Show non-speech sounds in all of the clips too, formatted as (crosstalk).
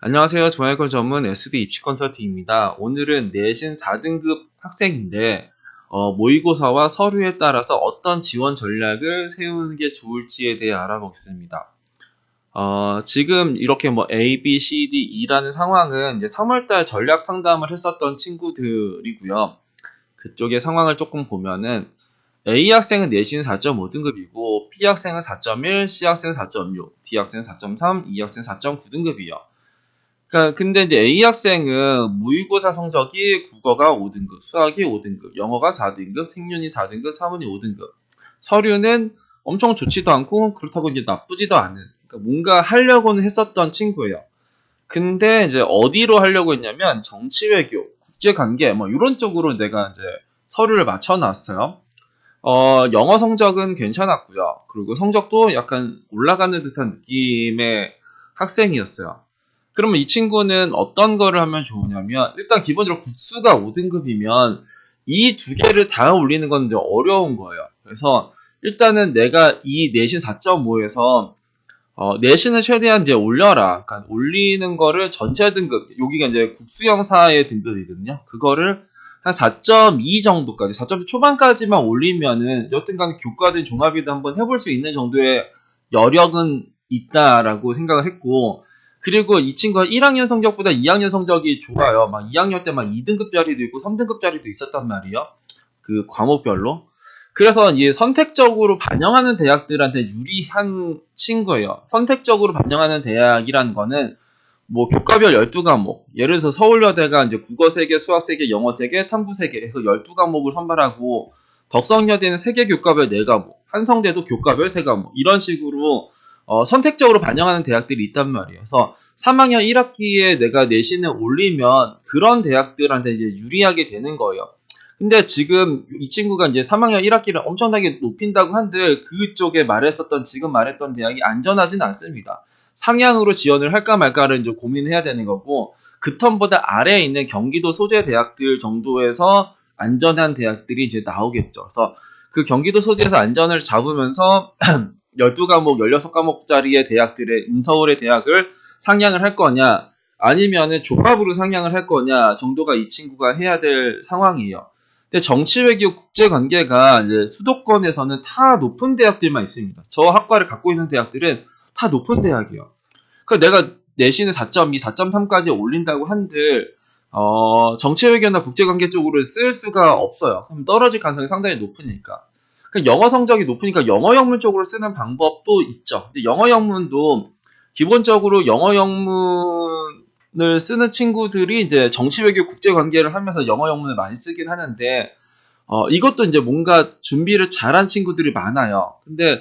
안녕하세요. 중앙외과 전문 SD 입시 컨설팅입니다. 오늘은 내신 4등급 학생인데 어, 모의고사와 서류에 따라서 어떤 지원 전략을 세우는 게 좋을지에 대해 알아보겠습니다. 어, 지금 이렇게 뭐 A, B, C, D, E라는 상황은 이제 3월달 전략 상담을 했었던 친구들이고요. 그쪽의 상황을 조금 보면은 A 학생은 내신 4.5등급이고 B 학생은 4.1, C 학생은 4.6, D 학생은 4.3, E 학생은 4.9등급이요. 그러니까 근데 이제 A 학생은 모의고사 성적이 국어가 5등급, 수학이 5등급, 영어가 4등급, 생윤이 4등급, 사문이 5등급. 서류는 엄청 좋지도 않고 그렇다고 이제 나쁘지도 않은. 그러니까 뭔가 하려고는 했었던 친구예요. 근데 이제 어디로 하려고 했냐면 정치 외교, 국제 관계 뭐 이런 쪽으로 내가 이제 서류를 맞춰 놨어요. 어, 영어 성적은 괜찮았고요. 그리고 성적도 약간 올라가는 듯한 느낌의 학생이었어요. 그러면 이 친구는 어떤 거를 하면 좋으냐면 일단 기본적으로 국수가 5등급이면 이 두 개를 다 올리는 건 이제 어려운 거예요. 그래서 일단은 내가 이 내신 4.5에서 어, 내신을 최대한 이제 올려라. 그러니까 올리는 거를 전체 등급, 여기가 이제 국수형사의 등급이거든요. 그거를 한 4.2 정도까지, 4.2 초반까지만 올리면은 여튼간 교과든 종합이든 한번 해볼 수 있는 정도의 여력은 있다라고 생각을 했고, 그리고 이 친구가 1학년 성적보다 2학년 성적이 좋아요. 막 2학년 때 막 2등급짜리도 있고 3등급짜리도 있었단 말이에요. 그 과목별로. 그래서 이 선택적으로 반영하는 대학들한테 유리한 친구예요. 선택적으로 반영하는 대학이라는 거는 뭐 교과별 12과목. 예를 들어서 서울여대가 이제 국어 3개, 수학 3개, 영어 3개, 탐구 3개 해서 12과목을 선발하고 덕성여대는 3개 교과별 4과목, 한성대도 교과별 3과목 이런 식으로 어, 선택적으로 반영하는 대학들이 있단 말이에요. 그래서 3학년 1학기에 내가 내신을 올리면 그런 대학들한테 이제 유리하게 되는 거예요. 근데 지금 이 친구가 이제 3학년 1학기를 엄청나게 높인다고 한들 그쪽에 말했었던 지금 말했던 대학이 안전하진 않습니다. 상향으로 지원을 할까 말까를 이제 고민해야 되는 거고 그 텀보다 아래에 있는 경기도 소재 대학들 정도에서 안전한 대학들이 이제 나오겠죠. 그래서 그 경기도 소재에서 안전을 잡으면서 (clears throat) 12과목, 16과목짜리의 대학들의, 인서울의 대학을 상향을 할 거냐, 아니면은 조합으로 상향을 할 거냐 정도가 이 친구가 해야 될 상황이에요. 근데 정치 외교 국제 관계가 이제 수도권에서는 다 높은 대학들만 있습니다. 저 학과를 갖고 있는 대학들은 다 높은 대학이에요. 그 내가 내신을 4.2, 4.3까지 올린다고 한들 어, 정치 외교나 국제 관계 쪽으로 쓸 수가 없어요. 그럼 떨어질 가능성이 상당히 높으니까. 그 영어 성적이 높으니까 영어 영문 쪽으로 쓰는 방법도 있죠. 근데 영어 영문도 기본적으로 영어 영문을 쓰는 친구들이 이제 정치 외교 국제 관계를 하면서 영어 영문을 많이 쓰긴 하는데 어, 이것도 이제 뭔가 준비를 잘한 친구들이 많아요. 근데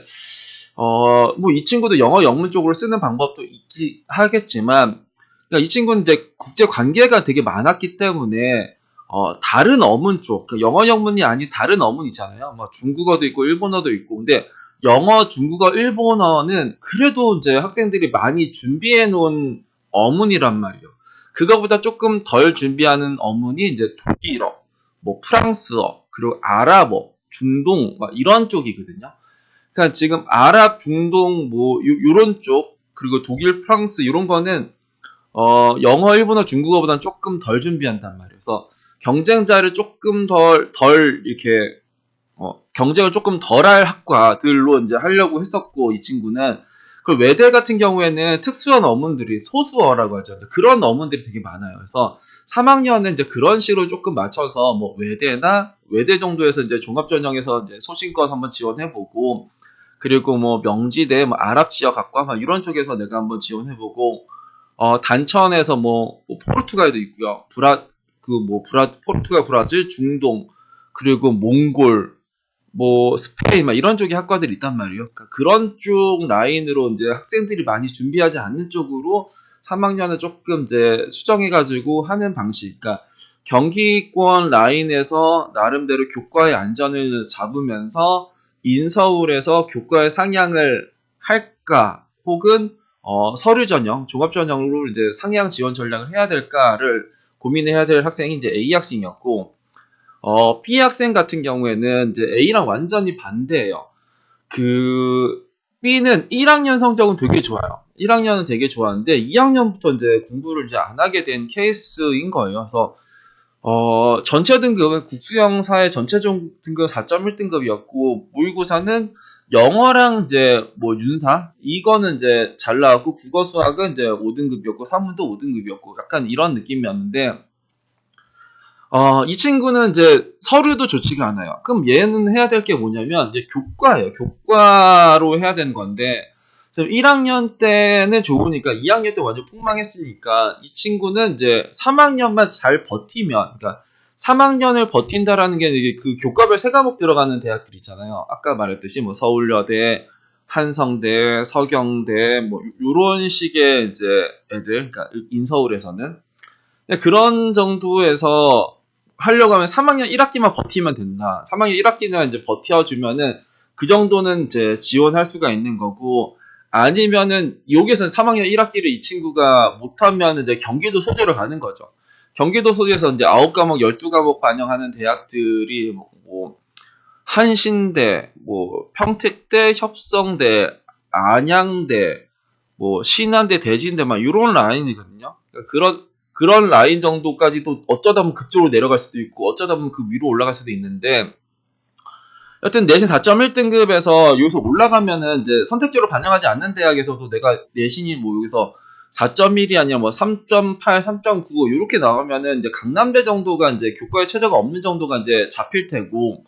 어, 뭐 이 친구도 영어 영문 쪽으로 쓰는 방법도 있지 하겠지만 그러니까 이 친구는 이제 국제 관계가 되게 많았기 때문에 어, 다른 어문 쪽, 그 영어 영문이 아닌 다른 어문 있잖아요. 뭐 중국어도 있고 일본어도 있고. 근데 영어, 중국어, 일본어는 그래도 이제 학생들이 많이 준비해 놓은 어문이란 말이에요. 그거보다 조금 덜 준비하는 어문이 이제 독일어, 뭐 프랑스어, 그리고 아랍어, 중동, 막 이런 쪽이거든요. 그러니까 지금 아랍, 중동, 뭐 요, 런 쪽, 그리고 독일, 프랑스 이런 거는 어, 영어, 일본어, 중국어보다는 조금 덜 준비한단 말이에요. 경쟁자를 조금 덜, 덜 이렇게 어, 경쟁을 조금 덜할 학과들로 이제 하려고 했었고 이 친구는 그 외대 같은 경우에는 특수한 어문들이 소수어라고 하죠. 그런 어문들이 되게 많아요. 그래서 3학년은 이제 그런 식으로 조금 맞춰서 뭐 외대나 외대 정도에서 이제 종합전형에서 이제 소신껏 한번 지원해보고 그리고 뭐 명지대, 뭐 아랍 지역 학과 막 이런 쪽에서 내가 한번 지원해보고 어, 단천에서 뭐, 뭐 포르투갈도 있고요. 브라 그뭐 브라 포르투갈, 브라질, 중동 그리고 몽골 뭐 스페인 막 이런 쪽의 학과들이 있단 말이에요. 그러니까 그런 쪽 라인으로 이제 학생들이 많이 준비하지 않는 쪽으로 3학년을 조금 이제 수정해가지고 하는 방식. 그러니까 경기권 라인에서 나름대로 교과의 안전을 잡으면서 인서울에서 교과의 상향을 할까 혹은 어, 서류 전형, 종합 전형으로 이제 상향 지원 전략을 해야 될까를 고민해야 될 학생이 이제 A 학생이었고, 어, B 학생 같은 경우에는 이제 A랑 완전히 반대예요. 그 B는 1학년 성적은 되게 좋아요. 1학년은 되게 좋았는데 2학년부터 이제 공부를 이제 안 하게 된 케이스인 거예요. 그래서 어, 전체 등급은 국수형 사회 전체 종- 등급 4.1등급이었고 모의고사는 영어랑 이제 뭐 윤사 이거는 이제 잘 나왔고 국어 수학은 이제 5등급이었고 사문도 5등급이었고 약간 이런 느낌이었는데 어, 이 친구는 이제 서류도 좋지가 않아요. 그럼 얘는 해야 될 게 뭐냐면 이제 교과예요. 교과로 해야 되는 건데 1학년 때는 좋으니까 2학년 때 완전 폭망했으니까 이 친구는 이제 3학년만 잘 버티면 그러니까 3학년을 버틴다라는 게 그 교과별 세 과목 들어가는 대학들 있잖아요. 아까 말했듯이 뭐 서울여대, 한성대, 서경대 뭐 요런 식의 이제 애들 그러니까 인서울에서는 그런 정도에서 하려고 하면 3학년 1학기만 버티면 된다. 3학년 1학기는 이제 버텨주면은 그 정도는 이제 지원할 수가 있는 거고 아니면은 여기서는 3학년 1학기를 이 친구가 못하면 이제 경기도 소재로 가는 거죠. 경기도 소재에서 이제 9과목, 12과목 반영하는 대학들이 뭐, 뭐 한신대, 뭐 평택대, 협성대, 안양대, 뭐 신한대, 대진대 막 이런 라인이거든요. 그러니까 그런 그런 라인 정도까지도 어쩌다 보면 그쪽으로 내려갈 수도 있고 어쩌다 보면 그 위로 올라갈 수도 있는데 여튼 내신 4.1등급에서 여기서 올라가면은 이제 선택적으로 반영하지 않는 대학에서도 내가 내신이 뭐 여기서 4.1이 아니라 뭐 3.8, 3.9 이렇게 나오면은 이제 강남대 정도가 이제 교과에 최저가 없는 정도가 이제 잡힐 테고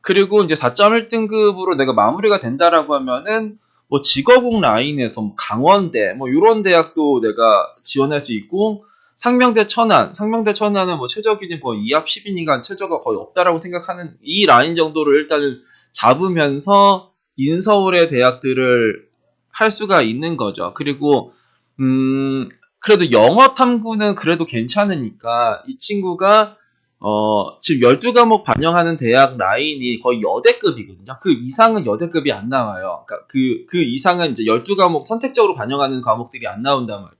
그리고 이제 4.1등급으로 내가 마무리가 된다라고 하면은 뭐 직업국 라인에서 뭐 강원대 뭐 이런 대학도 내가 지원할 수 있고 상명대 천안, 상명대 천안은 뭐 최저 기준 거의 2합 10이니까 최저가 거의 없다라고 생각하는 이 라인 정도를 일단은 잡으면서 인서울의 대학들을 할 수가 있는 거죠. 그리고 음 그래도 영어 탐구는 그래도 괜찮으니까 이 친구가 어 지금 12과목 반영하는 대학 라인이 거의 여대급이거든요. 그 이상은 여대급이 안 나와요. 그러니까 그, 그 이상은 이제 12과목 선택적으로 반영하는 과목들이 안 나온단 말이에요.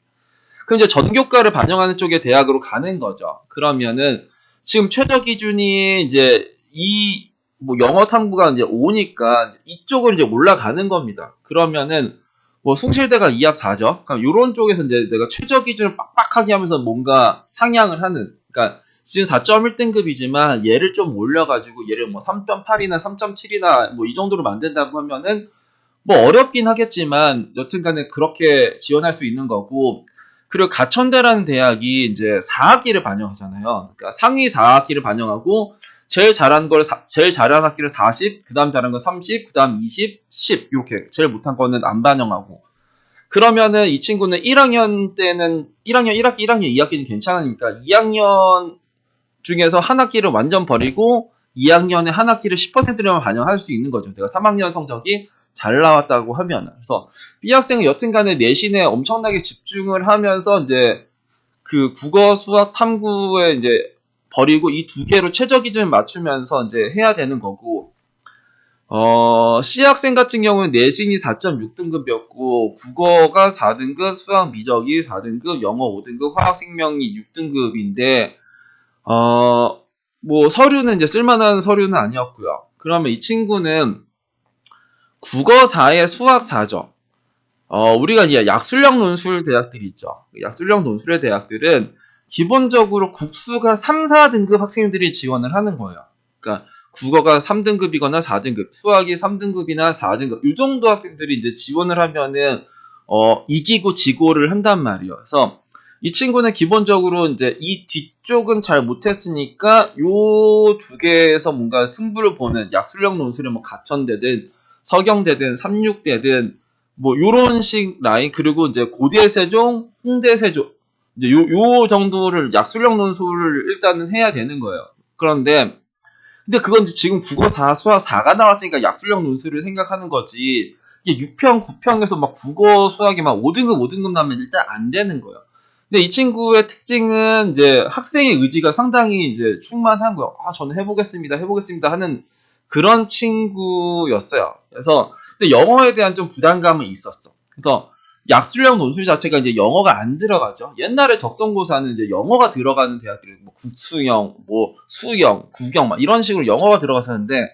그럼 이제 전교과를 반영하는 쪽의 대학으로 가는 거죠. 그러면은 지금 최저 기준이 이제 이 뭐 영어 탐구가 이제 5니까 이쪽으로 이제 올라가는 겁니다. 그러면은 뭐 숭실대가 2합 4죠. 그럼 이런 쪽에서 이제 내가 최저 기준을 빡빡하게 하면서 뭔가 상향을 하는 그러니까 지금 4.1등급이지만 얘를 좀 올려가지고 얘를 뭐 3.8이나 3.7이나 뭐 이 정도로 만든다고 하면은 뭐 어렵긴 하겠지만 여튼간에 그렇게 지원할 수 있는 거고 그리고 가천대라는 대학이 이제 4학기를 반영하잖아요. 그러니까 상위 4학기를 반영하고 제일 잘한 걸 사- 제일 잘한 학기를 40, 그다음 잘한 거 30, 그다음 20, 10 이렇게 제일 못한 거는 안 반영하고 그러면은 이 친구는 1학년 때는 1학년 1학기, 1학년 2학기는 괜찮으니까 2학년 중에서 한 학기를 완전 버리고 2학년에 한 학기를 10%만 반영할 수 있는 거죠. 내가 3학년 성적이 잘 나왔다고 하면 그래서 B 학생은 여튼간에 내신에 엄청나게 집중을 하면서 이제 그 국어, 수학, 탐구에 이제 버리고 이 두 개로 최저 기준을 맞추면서 이제 해야 되는 거고 어, C 학생 같은 경우는 내신이 4.6등급이었고 국어가 4등급, 수학 미적이 4등급, 영어 5등급, 화학 생명이 6등급인데 어, 뭐 서류는 이제 쓸만한 서류는 아니었고요. 그러면 이 친구는 국어 4에 수학 4죠. 어, 우리가 이제 약술형 논술 대학들이 있죠. 약술형 논술의 대학들은 기본적으로 국수가 3, 4등급 학생들이 지원을 하는 거예요. 그러니까 국어가 3등급이거나 4등급, 수학이 3등급이나 4등급, 이 정도 학생들이 이제 지원을 하면은, 어, 이기고 지고를 한단 말이에요. 그래서 이 친구는 기본적으로 이제 이 뒤쪽은 잘 못했으니까 요 두 개에서 뭔가 승부를 보는 약술형 논술을 뭐 가천대든 서경대든 삼육대든 뭐 요런 식 라인 그리고 이제 고대 세종, 홍대 세종 이제 요, 요 정도를 약술형 논술을 일단은 해야 되는 거예요. 그런데 근데 그건 지금 국어 4, 수학 4가 나왔으니까 약술형 논술을 생각하는 거지. 이게 6평, 9평에서 막 국어 수학이 막 5등급, 5등급 나면 일단 안 되는 거예요. 근데 이 친구의 특징은 이제 학생의 의지가 상당히 이제 충만한 거예요. 아, 저는 해보겠습니다, 해보겠습니다 하는 그런 친구였어요. 그래서 근데 영어에 대한 좀 부담감은 있었어. 그래서 약술형 논술 자체가 이제 영어가 안 들어가죠. 옛날에 적성고사는 이제 영어가 들어가는 대학들이 뭐 국수형, 뭐 수형, 국영 막 이런 식으로 영어가 들어갔었는데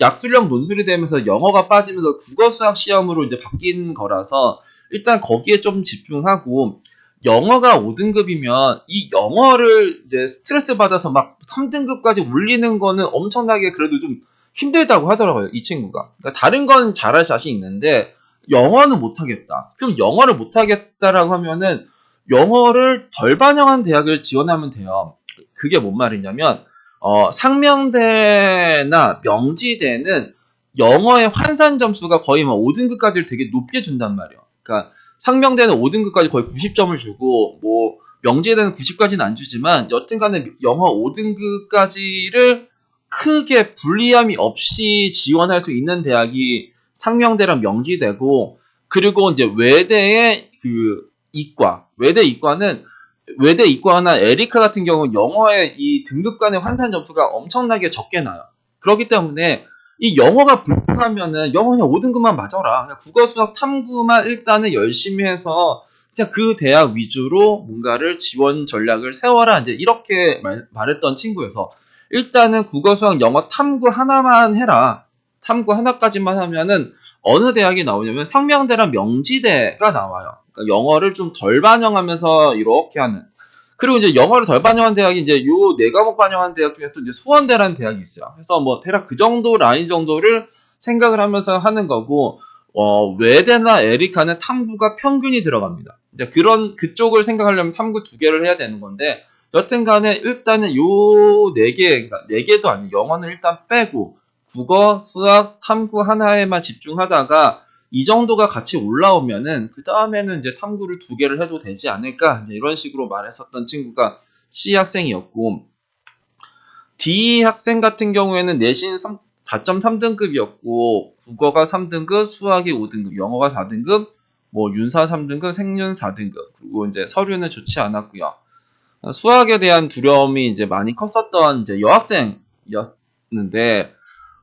약술형 논술이 되면서 영어가 빠지면서 국어 수학 시험으로 이제 바뀐 거라서 일단 거기에 좀 집중하고 영어가 5등급이면 이 영어를 이제 스트레스 받아서 막 3등급까지 올리는 거는 엄청나게 그래도 좀 힘들다고 하더라고요. 이 친구가. 그러니까 다른 건 잘할 자신 있는데 영어는 못하겠다. 그럼 영어를 못하겠다라고 하면은 영어를 덜 반영한 대학을 지원하면 돼요. 그게 뭔 말이냐면 어, 상명대나 명지대는 영어의 환산 점수가 거의 막 5등급까지를 되게 높게 준단 말이에요. 그러니까 상명대는 5등급까지 거의 90점을 주고 뭐 명지대는 90까지는 안 주지만 여튼간에 영어 5등급까지를 크게 불리함이 없이 지원할 수 있는 대학이 상명대랑 명지대고 그리고 이제 외대의 그 이과 외대 이과는 외대 이과나 에리카 같은 경우 영어의 이 등급 간의 환산 점수가 엄청나게 적게 나요. 그렇기 때문에 이 영어가 불편하면은 영어 그냥 5등급만 맞아라. 그냥 국어, 수학, 탐구만 일단은 열심히 해서 그냥 그 대학 위주로 뭔가를 지원 전략을 세워라. 이제 이렇게 말, 말했던 친구여서 일단은 국어, 수학, 영어, 탐구 하나만 해라. 탐구 하나까지만 하면은 어느 대학이 나오냐면 상명대랑 명지대가 나와요. 그러니까 영어를 좀 덜 반영하면서 이렇게 하는. 그리고 이제 영어를 덜 반영한 대학이 이제 요 네 과목 반영한 대학 중에 또 이제 수원대라는 대학이 있어요. 그래서 뭐 대략 그 정도 라인 정도를 생각을 하면서 하는 거고 어, 외대나 에리카는 탐구가 평균이 들어갑니다. 이제 그런 그쪽을 생각하려면 탐구 두 개를 해야 되는 건데 여튼 간에 일단은 요 네 개, 그러니까 네 개도 아니고 영어는 일단 빼고 국어, 수학, 탐구 하나에만 집중하다가 이 정도가 같이 올라오면은 그 다음에는 이제 탐구를 두 개를 해도 되지 않을까 이런 식으로 말했었던 친구가 C 학생이었고 D 학생 같은 경우에는 내신 4.3등급이었고 국어가 3등급, 수학이 5등급, 영어가 4등급, 뭐 윤사 3등급, 생윤 4등급 그리고 이제 서류는 좋지 않았고요. 수학에 대한 두려움이 이제 많이 컸었던 이제 여학생이었는데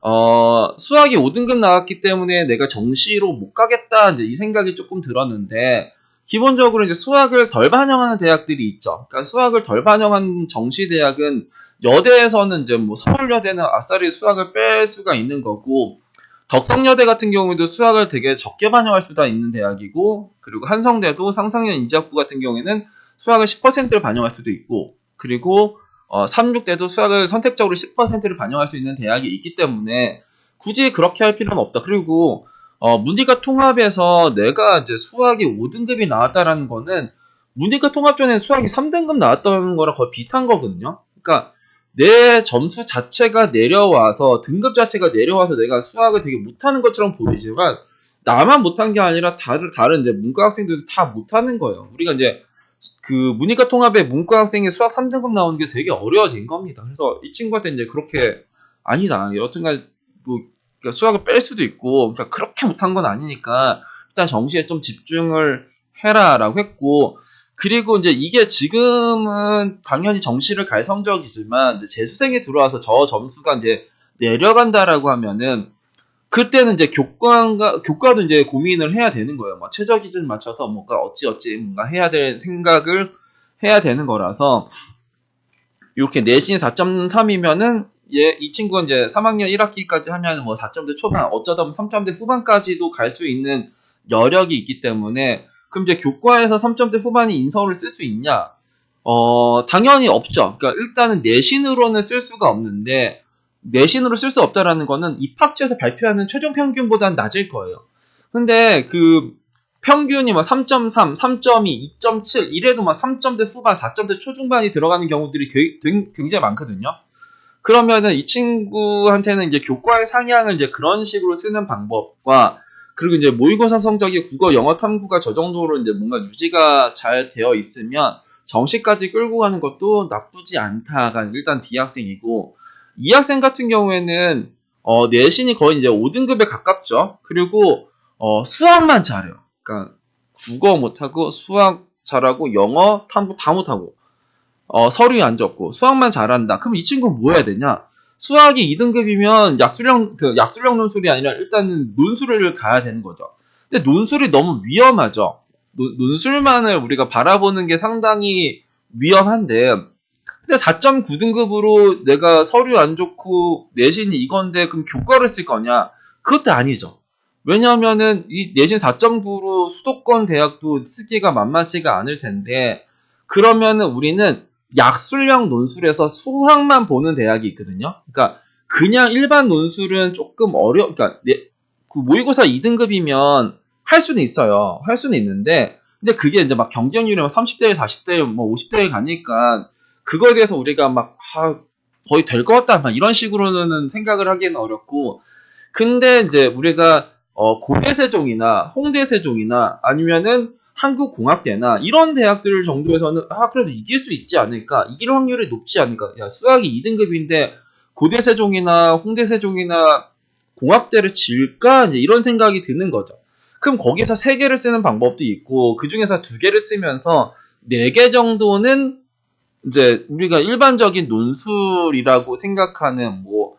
어, 수학이 5등급 나왔기 때문에 내가 정시로 못 가겠다, 이제 이 생각이 조금 들었는데, 기본적으로 이제 수학을 덜 반영하는 대학들이 있죠. 그러니까 수학을 덜 반영한 정시 대학은 여대에서는 이제 뭐 서울여대는 아싸리 수학을 뺄 수가 있는 거고, 덕성여대 같은 경우에도 수학을 되게 적게 반영할 수가 있는 대학이고, 그리고 한성대도 상상년 인지학부 같은 경우에는 수학을 10%를 반영할 수도 있고, 그리고 어, 36대도 수학을 선택적으로 10%를 반영할 수 있는 대학이 있기 때문에 굳이 그렇게 할 필요는 없다. 그리고 어, 문디가 통합에서 내가 이제 수학이 5등급이 나왔다라는 거는 문디가 통합 전에 수학이 3등급 나왔다는 거랑 거의 비슷한 거거든요. 그러니까 내 점수 자체가 내려와서 등급 자체가 내려와서 내가 수학을 되게 못하는 것처럼 보이지만 나만 못한 게 아니라 다른 다른 이제 문과 학생들도 다 못하는 거예요. 우리가 이제 그 문이과 통합의 문과 학생이 수학 3등급 나오는 게 되게 어려워진 겁니다. 그래서 이 친구한테 이제 그렇게 아니다. 여튼간 뭐 그러니까 수학을 뺄 수도 있고 그러니까 그렇게 못한 건 아니니까 일단 정시에 좀 집중을 해라라고 했고 그리고 이제 이게 지금은 당연히 정시를 갈 성적이지만 이제 재수생이 들어와서 저 점수가 이제 내려간다라고 하면은 그때는 이제 교과가 교과도 이제 고민을 해야 되는 거예요. 뭐 최저 기준 맞춰서 뭔가 어찌 어찌 뭔가 해야 될 생각을 해야 되는 거라서 이렇게 내신 4.3이면은 얘, 이 친구가 이제 3학년 1학기까지 하면 뭐 4점대 초반, 어쩌다 보면 3점대 후반까지도 갈 수 있는 여력이 있기 때문에 그럼 이제 교과에서 3점대 후반이 인서울을 쓸 수 있냐? 어, 당연히 없죠. 그러니까 일단은 내신으로는 쓸 수가 없는데 내신으로 쓸 수 없다라는 거는 입학처에서 발표하는 최종 평균보다는 낮을 거예요. 근데 그 평균이 막 3.3, 3.2, 2.7 이래도 막 3점대 후반, 4점대 초중반이 들어가는 경우들이 굉장히 많거든요. 그러면은 이 친구한테는 이제 교과의 상향을 이제 그런 식으로 쓰는 방법과 그리고 이제 모의고사 성적이 국어, 영어, 탐구가 저 정도로 이제 뭔가 유지가 잘 되어 있으면 정시까지 끌고 가는 것도 나쁘지 않다가 일단 D 학생이고 이 학생 같은 경우에는 어, 내신이 거의 이제 5등급에 가깝죠. 그리고 어, 수학만 잘해요. 그러니까 국어 못하고 수학 잘하고 영어 탐구 다 못하고 어, 서류에 안 적고 수학만 잘한다. 그럼 이 친구는 뭐 해야 되냐? 수학이 2등급이면 약술형 그 약술형 논술이 아니라 일단은 논술을 가야 되는 거죠. 근데 논술이 너무 위험하죠. 논, 논술만을 우리가 바라보는 게 상당히 위험한데 근데 4.9등급으로 내가 서류 안 좋고 내신이 이건데 그럼 교과를 쓸 거냐? 그것도 아니죠. 왜냐하면은 이 내신 4.9로 수도권 대학도 쓰기가 만만치가 않을 텐데 그러면은 우리는 약술형 논술에서 수학만 보는 대학이 있거든요. 그러니까 그냥 일반 논술은 조금 어려, 그러니까 내- 그 모의고사 2등급이면 할 수는 있어요. 할 수는 있는데 근데 그게 이제 막 경쟁률이 막 30대 1, 40대 1, 뭐 50대 1 가니까 그거에 대해서 우리가 막 아, 거의 될 것 같다. 막 이런 식으로는 생각을 하기는 어렵고. 근데 이제 우리가 어, 고대세종이나 홍대세종이나 아니면은 한국공학대나 이런 대학들 정도에서는 아 그래도 이길 수 있지 않을까? 이길 확률이 높지 않을까? 야 수학이 2등급인데 고대세종이나 홍대세종이나 공학대를 질까? 이제 이런 생각이 드는 거죠. 그럼 거기서 세 개를 쓰는 방법도 있고 그 중에서 두 개를 쓰면서 네 개 정도는 이제 우리가 일반적인 논술이라고 생각하는 뭐,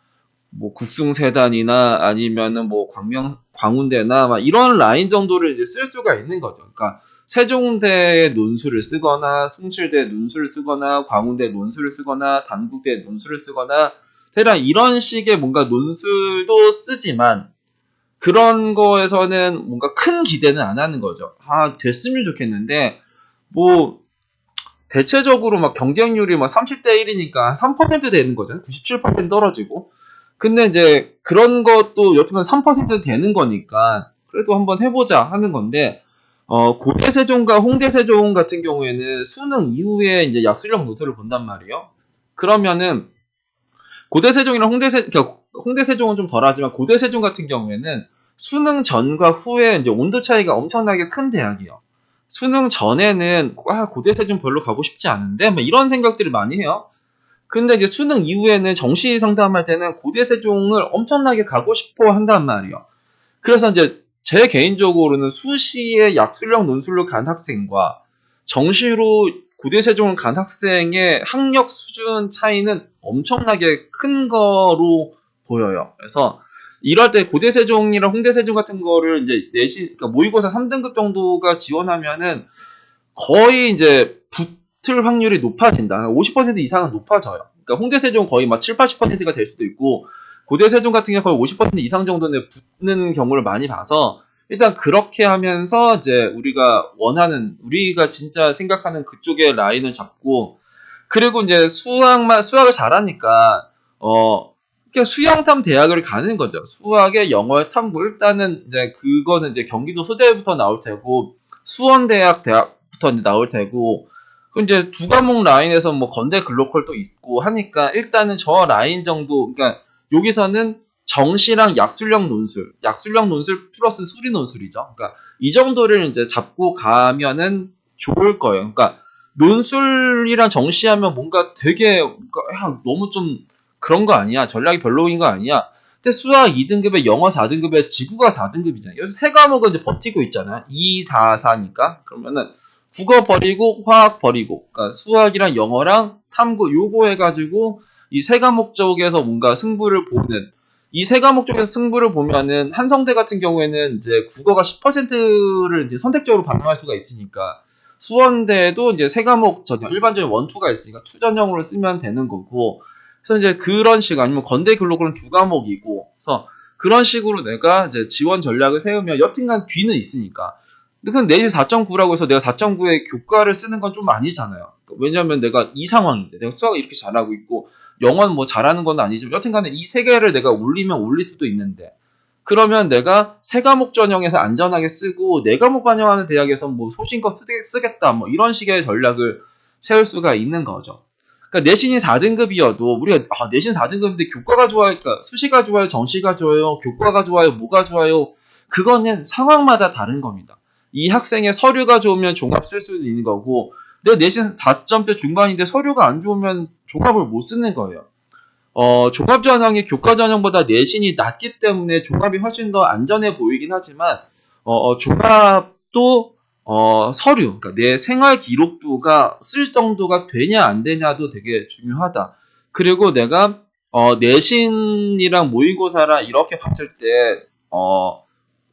뭐 국숭세단이나 아니면은 뭐 광명 광운대나 막 이런 라인 정도를 이제 쓸 수가 있는 거죠. 그러니까 세종대의 논술을 쓰거나 숭실대 논술을 쓰거나 광운대 논술을 쓰거나 단국대 논술을 쓰거나 대략 이런 식의 뭔가 논술도 쓰지만 그런 거에서는 뭔가 큰 기대는 안 하는 거죠. 아, 됐으면 좋겠는데, 뭐, 대체적으로 막 경쟁률이 막 30대 1이니까 3% 되는 거잖아요. 97% 떨어지고. 근데 이제 그런 것도 여튼간 3% 되는 거니까, 그래도 한번 해보자 하는 건데, 어, 고대 세종과 홍대 세종 같은 경우에는 수능 이후에 이제 약술형 논술을 본단 말이에요. 그러면은, 고대 세종이랑 홍대세, 그러니까 홍대 세종은 좀 덜하지만 고대 세종 같은 경우에는 수능 전과 후에 이제 온도 차이가 엄청나게 큰 대학이에요. 수능 전에는 아 고대세종 별로 가고 싶지 않은데 뭐 이런 생각들을 많이 해요. 근데 이제 수능 이후에는 정시 상담할 때는 고대 세종을 엄청나게 가고 싶어 한단 말이에요. 그래서 이제 제 개인적으로는 수시에 약술형 논술로 간 학생과 정시로 고대 세종을 간 학생의 학력 수준 차이는 엄청나게 큰 거로 보여요. 그래서 이럴 때 고대 세종이랑 홍대 세종 같은 거를 이제 내신, 그러니까 모의고사 3등급 정도가 지원하면은 거의 이제 붙을 확률이 높아진다. 50% 이상은 높아져요. 그러니까 홍대 세종 거의 막 7, 80%가 될 수도 있고 고대 세종 같은 경우 거의 50% 이상 정도는 붙는 경우를 많이 봐서 일단 그렇게 하면서 이제 우리가 원하는 우리가 진짜 생각하는 그쪽의 라인을 잡고 그리고 이제 수학만 수학을 잘하니까 어 그러니까 수영탐 대학을 가는 거죠. 수학에 영어에 탐구 일단은 이제 그거는 이제 경기도 소대부터 나올 테고 수원대학 대학부터 이제 나올 테고 그 이제 두 과목 라인에서 뭐 건대 글로컬도 있고 하니까 일단은 저 라인 정도 그러니까 여기서는 정시랑 약술형 논술, 약술형 논술 플러스 수리 논술이죠. 그러니까 이 정도를 이제 잡고 가면은 좋을 거예요. 그러니까 논술이랑 정시하면 뭔가 되게 뭔가 야, 너무 좀 그런 거 아니야. 전략이 별로인 거 아니야. 근데 수학 2등급에 영어 4등급에 지구가 4등급이잖아요. 여기서 세 과목은 이제 버티고 있잖아요. 2, 4, 4니까. 그러면은 국어 버리고 화학 버리고 그러니까 수학이랑 영어랑 탐구 요거 해가지고 이 세 과목 쪽에서 뭔가 승부를 보는 이 세 과목 쪽에서 승부를 보면은 한성대 같은 경우에는 이제 국어가 10%를 이제 선택적으로 반영할 수가 있으니까 수원대도 이제 세 과목 전형 일반적인 원투가 있으니까 투 전형으로 쓰면 되는 거고 그래서 이제 그런 식 아니면 건대 글로컬은 두 과목이고 그래서 그런 식으로 내가 이제 지원 전략을 세우면 여튼간 뒤는 있으니까 근데 내신 4.9라고 해서 내가 4.9에 교과를 쓰는 건 좀 아니잖아요. 왜냐하면 내가 이 상황인데 내가 수학을 이렇게 잘하고 있고 영어는 뭐 잘하는 건 아니지만 여튼간에 이 세 개를 내가 올리면 올릴 수도 있는데 그러면 내가 세 과목 전형에서 안전하게 쓰고 네 과목 반영하는 대학에서 뭐 소신껏 쓰겠다 뭐 이런 식의 전략을 세울 수가 있는 거죠. 그러니까 내신이 4등급이어도 우리가 아, 내신 4등급인데 교과가 좋아요, 수시가 좋아요, 정시가 좋아요, 교과가 좋아요, 뭐가 좋아요. 그거는 상황마다 다른 겁니다. 이 학생의 서류가 좋으면 종합 쓸 수도 있는 거고 내가 내신 4점대 중반인데 서류가 안 좋으면 종합을 못 쓰는 거예요. 어, 종합 전형이 교과 전형보다 내신이 낮기 때문에 종합이 훨씬 더 안전해 보이긴 하지만 어, 어, 종합도 어, 서류, 그러니까 내 생활 기록부가 쓸 정도가 되냐 안 되냐도 되게 중요하다. 그리고 내가 어, 내신이랑 모의고사랑 이렇게 봤을 때 어,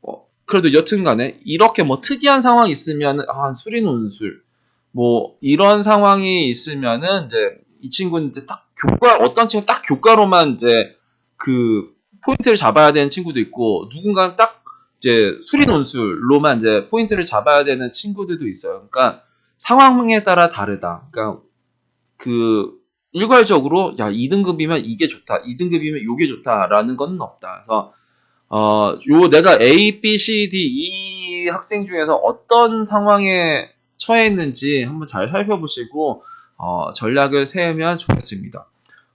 어, 그래도 여튼간에 이렇게 뭐 특이한 상황이 있으면 아, 수리 논술 뭐 이런 상황이 있으면은 이제 이 친구는 이제 딱 교과 어떤 친구 딱 교과로만 이제 그 포인트를 잡아야 되는 친구도 있고 누군가는 딱 이제 수리 논술로만 이제 포인트를 잡아야 되는 친구들도 있어요. 그러니까 상황에 따라 다르다. 그러니까 그 일괄적으로 야 2등급이면 이게 좋다, 2등급이면 요게 좋다라는 건 없다. 그래서 어, 요 내가 A, B, C, D, E 학생 중에서 어떤 상황에 처해 있는지 한번 잘 살펴보시고 어, 전략을 세우면 좋겠습니다.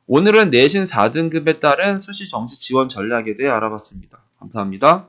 오늘은 내신 4등급에 따른 수시 정시 지원 전략에 대해 알아봤습니다. 감사합니다.